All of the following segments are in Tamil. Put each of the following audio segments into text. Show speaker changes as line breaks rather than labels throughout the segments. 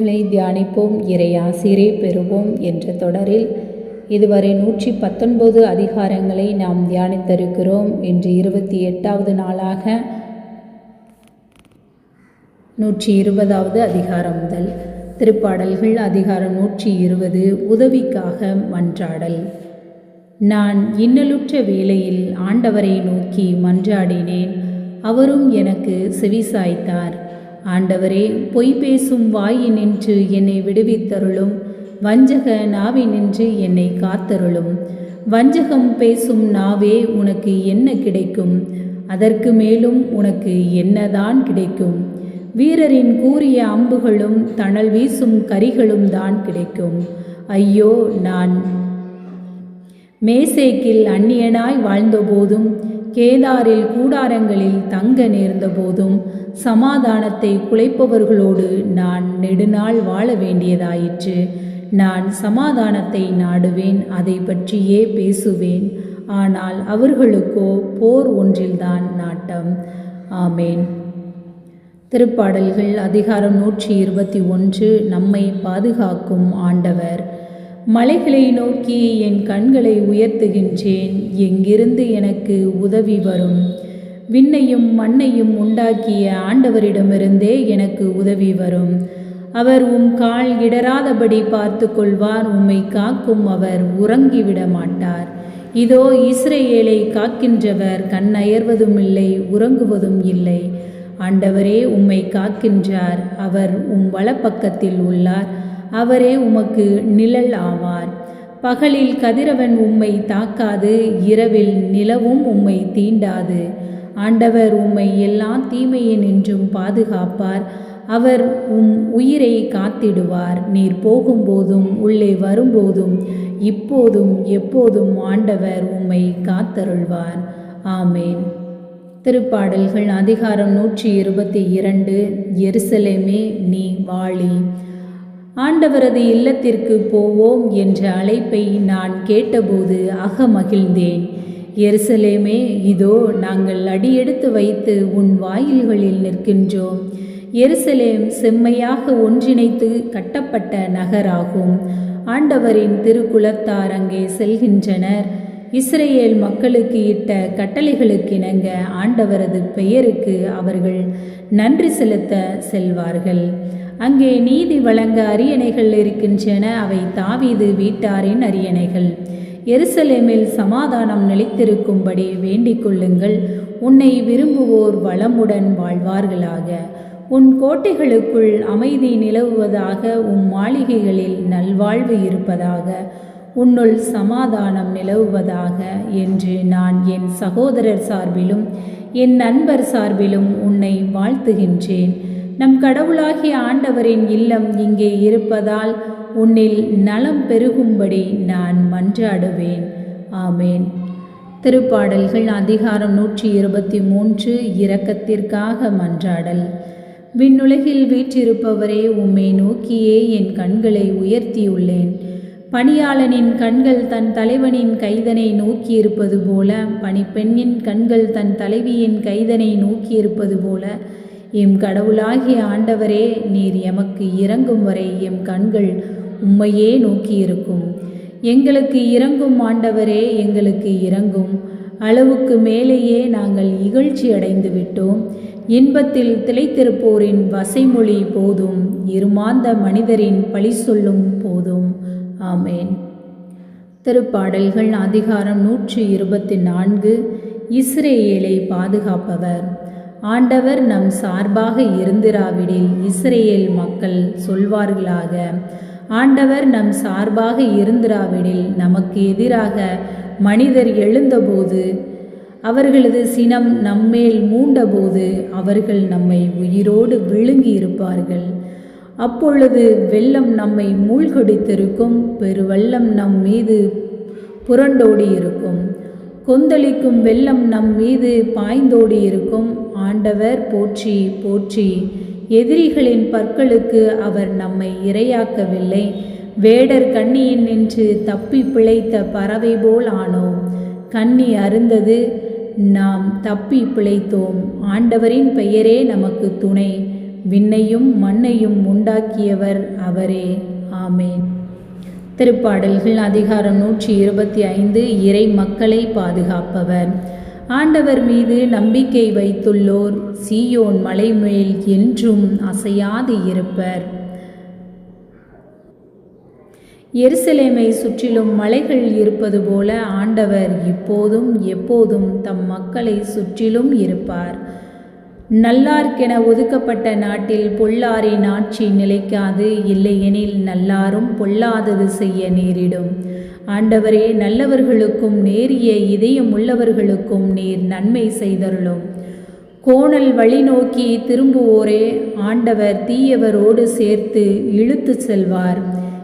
செய்திகளை தியானிப்போம் இறையாசிரே பெறுவோம் என்ற தொடரில் இதுவரை நூற்றி பத்தொன்பது அதிகாரங்களை நாம் தியானித்திருக்கிறோம் இன்று இருபத்தி எட்டாவது நாளாக நூற்றி இருபதாவது அதிகாரம் முதல் திருப்பாடல்கள் அதிகாரம் நூற்றி இருபது உதவிக்காக மன்றாடல். நான் இன்னலுற்ற வேளையில் ஆண்டவரை நோக்கி மன்றாடினேன் அவரும் எனக்கு செவிசாய்த்தார். ஆண்டவரே பொய் பேசும் வாயினின்று என்னை விடுவித்தருளும். வஞ்சக நாவினின்று என்னை காத்தருளும். வஞ்சகம் பேசும் நாவே உனக்கு என்ன கிடைக்கும்? அதற்கு மேலும் உனக்கு என்னதான் கிடைக்கும்? வீரரின் கூறிய அம்புகளும் தணல் வீசும் கரிகளும் தான் கிடைக்கும். ஐயோ நான் மேசேக்கில் அந்நியனாய் வாழ்ந்தபோதும் கேதாரில் கூடாரங்களில் தங்க நேர்ந்தபோதும் சமாதானத்தை குலைப்பவர்களோடு நான் நெடுநாள் வாழ வேண்டியதாயிற்று. நான் சமாதானத்தை நாடுவேன் அதை பற்றியே பேசுவேன். ஆனால் அவர்களுக்கோ போர் ஒன்றில்தான் நாட்டம். ஆமேன். திருப்பாடல்கள் அதிகாரம் நூற்றி இருபத்தி ஒன்று நம்மை பாதுகாக்கும் ஆண்டவர். மலைகளை நோக்கி என் கண்களை உயர்த்துகின்றேன். எங்கிருந்து எனக்கு உதவி வரும்? விண்ணையும் மண்ணையும் உண்டாக்கிய ஆண்டவரிடமிருந்தே எனக்கு உதவி வரும். அவர் உம் கால் இடராதபடி பார்த்து கொள்வார். உம்மை காக்கும் அவர் உறங்கிவிட மாட்டார். இதோ இஸ்ரேலை காக்கின்றவர் கண்ணயர்வதும் இல்லை உறங்குவதும் இல்லை. ஆண்டவரே உம்மை காக்கின்றார். அவர் உம் வலப்பக்கத்தில் உள்ளார். அவரே உமக்கு நிழல் ஆவார். பகலில் கதிரவன் உம்மை தாக்காது இரவில் நிலவும் உம்மை தீண்டாது. ஆண்டவர் உம்மை எல்லா தீமையினின்றும் பாதுகாப்பார். அவர் உம் உயிரை காத்திடுவார். நீர் போகும்போதும் உள்ளே வரும்போதும் இப்போதும் எப்போதும் ஆண்டவர் உம்மை காத்தருள்வார். ஆமேன். திருப்பாடல்கள் அதிகாரம் நூற்றி இருபத்தி இரண்டு எருசலேமே நீ வாழி. ஆண்டவரது இல்லத்திற்கு போவோம் என்ற அழைப்பை நான் கேட்டபோது அகமகிழ்ந்தேன். எருசலேமே இதோ நாங்கள் அடியெடுத்து வைத்து உன் வாயில்களில் நிற்கின்றோம். எருசலேம் செம்மையாக ஒன்றிணைத்து கட்டப்பட்ட நகராகும். ஆண்டவரின் திருக்குலத்தார் அங்கே செல்கின்றனர். இஸ்ரேல் மக்களுக்கு இட்ட கட்டளைகளுக்கிணங்க ஆண்டவரது பெயருக்கு அவர்கள் நன்றி செலுத்த செல்வார்கள். அங்கே நீதி வழங்க அரியணைகள் இருக்கின்றன அவை தாவீது வீட்டாரின் அரியணைகள். எருசலேமில் சமாதானம் நிலைத்திருக்கும்படி வேண்டிக் கொள்ளுங்கள். உன்னை விரும்புவோர் வளமுடன் வாழ்வார்களாக. உன் கோட்டைகளுக்குள் அமைதி நிலவுவதாக உன் மாளிகைகளில் நல்வாழ்வு இருப்பதாக உன்னுள் சமாதானம் நிலவுவதாக என்று நான் என் சகோதரர் சார்பிலும் என் நண்பர் சார்பிலும் உன்னை வாழ்த்துகின்றேன். நம் கடவுளாகிய ஆண்டவரின் இல்லம் இங்கே இருப்பதால் உன்னில் நலம் பெருகும்படி நான் மன்றாடுவேன். ஆமேன். திருப்பாடல்கள் அதிகாரம் நூற்றி இருபத்தி மூன்று இரக்கத்திற்காக மன்றாடல். விண்ணுலகில் வீற்றிருப்பவரே உம்மை நோக்கியே என் கண்களை உயர்த்தியுள்ளேன். பணியாளனின் கண்கள் தன் தலைவனின் கைதனை நோக்கியிருப்பது போல பணிப்பெண்ணின் கண்கள் தன் தலைவியின் கைதனை நோக்கியிருப்பது போல எம் கடவுளாகிய ஆண்டவரே நீர் எமக்கு இறங்கும் வரை எம் கண்கள் உம்மையே நோக்கியிருக்கும். எங்களுக்கு இறங்கும் ஆண்டவரே எங்களுக்கு இறங்கும். அளவுக்கு மேலேயே நாங்கள் இகழ்ச்சி அடைந்து விட்டோம். இன்பத்தில் திளைத்திருப்போரின் வசைமொழி போதும். இருமாந்த மனிதரின் பழி சொல்லும் போதும். ஆமேன். திருப்பாடல்கள் அதிகாரம் நூற்றி இருபத்தி நான்கு. இஸ்ரேலை பாதுகாப்பவர். ஆண்டவர் நம் சார்பாக இருந்திராவிடில் இஸ்ரேல் மக்கள் சொல்வார்களாக. ஆண்டவர் நம் சார்பாக இருந்திராவிடில் நமக்கு எதிராக மனிதர் எழுந்தபோது அவர்களது சினம் நம்மேல் மூண்டபோது அவர்கள் நம்மை உயிரோடு விழுங்கி இருப்பார்கள் அப்பொழுது வெள்ளம் நம்மை மூழ்கடித்திருக்கும் பெருவெள்ளம் நம் மீது புரண்டோடி இருக்கும் கொந்தளிக்கும் வெள்ளம் நம் மீது பாய்ந்தோடி இருக்கும். ஆண்டவர் போற்றி போற்றி. எதிரிகளின் பற்களுக்கு அவர் நம்மை இரையாக்கவில்லை. வேடர் கண்ணியின் நின்று தப்பி பிழைத்த பறவை போல் ஆனோம். கண்ணி அருந்தது நாம் தப்பி பிழைத்தோம். ஆண்டவரின் பெயரே நமக்கு துணை. விண்ணையும் மண்ணையும் உண்டாக்கியவர் அவரே. ஆமேன். திருப்பாடல்கள் அதிகாரம் நூற்றி இருபத்தி ஐந்து இறை மக்களை பாதுகாப்பவர். ஆண்டவர் மீது நம்பிக்கை வைத்துள்ளோர் சீயோன் மலைமேல் என்றும் அசையாது இருப்பர். எருசலேமை சுற்றிலும் மலைகள் இருப்பது போல ஆண்டவர் இப்போதும் எப்போதும் தம் மக்களை சுற்றிலும் இருப்பார். நல்லார்க்கென ஒதுக்கப்பட்ட நாட்டில் பொல்லாரின் ஆட்சி நிலைக்காது இல்லையெனில் நல்லாரும் பொல்லாதது செய்ய நேரிடும். ஆண்டவரே நல்லவர்களுக்கும் நேரிய இதயம் உள்ளவர்களுக்கும் நீர் நன்மை செய்தருளும். கோணல் வழி நோக்கி திரும்புவோரே ஆண்டவர் தீயவரோடு சேர்த்து இழுத்து செல்வார்.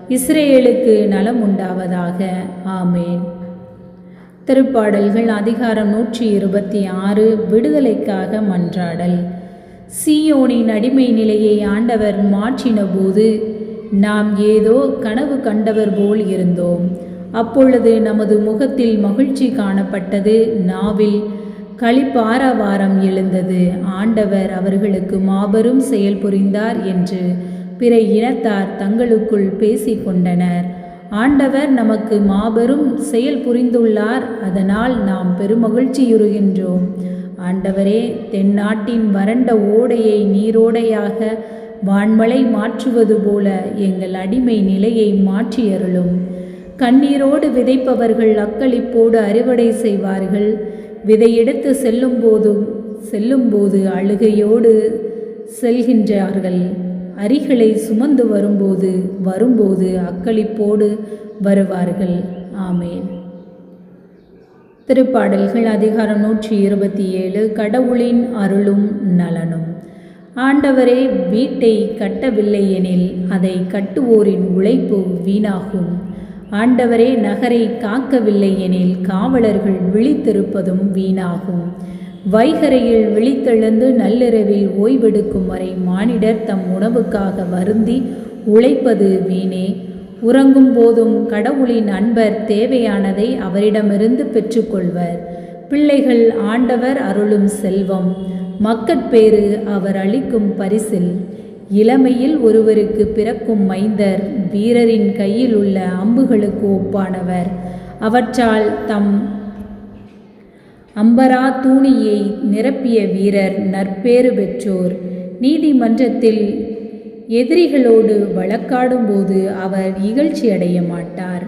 இஸ்ரேலுக்கு நலம் உண்டாவதாக ஆமேன். திருப்பாடல்கள் அதிகாரம் நூற்றி இருபத்தி ஆறு விடுதலைக்காக மன்றாடல். சீயோனின் அடிமை நிலையை ஆண்டவர் மாற்றின போது நாம் ஏதோ கனவு கண்டவர் போல் இருந்தோம். அப்பொழுது நமது முகத்தில் மகிழ்ச்சி காணப்பட்டது நாவில் களிப்பாரவாரம் எழுந்தது. ஆண்டவர் அவர்களுக்கு மாபெரும் செயல் புரிந்தார் என்று பிற இனத்தார் தங்களுக்குள் பேசிக்கொண்டனர் ஆண்டவர் நமக்கு மாபெரும் செயல் புரிந்துள்ளார் அதனால் நாம் பெருமகிழ்ச்சியுறுகின்றோம். ஆண்டவரே தென்னாட்டின் வறண்ட ஓடையை நீரோடையாக வான்மலை மாற்றுவது போல எங்கள் அடிமை நிலையை மாற்றியருளும். கண்ணீரோடு விதைப்பவர்கள் அக்களிப்போடு அறுவடை செய்வார்கள். விதையெடுத்து செல்லும்போதும் செல்லும்போது அழுகையோடு செல்கின்றார்கள். அரிகளை சுமந்து வரும்போது வரும்போது அக்களிப்போடு வருவார்கள். ஆமேன். திருப்பாடல்கள் அதிகாரம் நூற்றி இருபத்தி ஏழு கடவுளின் அருளும் நலனும். ஆண்டவரே வீட்டை கட்டவில்லை எனில் அதை கட்டுவோரின் உழைப்பு வீணாகும். ஆண்டவரே நகரை காக்கவில்லை எனில் காவலர்கள் விழித்திருப்பதும் வீணாகும். வைகரையில் விழித்தெழுந்து நள்ளிரவில் ஓய்வெடுக்கும் வரை மானிடர் தம் உணவுக்காக வருந்தி உழைப்பது வீணே. உறங்கும் போதும் கடவுளின் அன்பர் தேவையானதை அவரிடமிருந்து பெற்றுக்கொள்வர். பிள்ளைகள் ஆண்டவர் அருளும் செல்வம். மக்கட்பேறு அவர் அளிக்கும் பரிசில். இளமையில் ஒருவருக்கு பிறக்கும் மைந்தர் வீரரின் கையில் உள்ள அம்புகளுக்கு ஒப்பானவர். அவற்றால் தம் அம்பரா தூணியை நிரப்பிய வீரர் நற்பேறு பெற்றோர். நீதிமன்றத்தில் எதிரிகளோடு வழக்காடும்போது அவர் இகழ்ச்சி அடைய மாட்டார்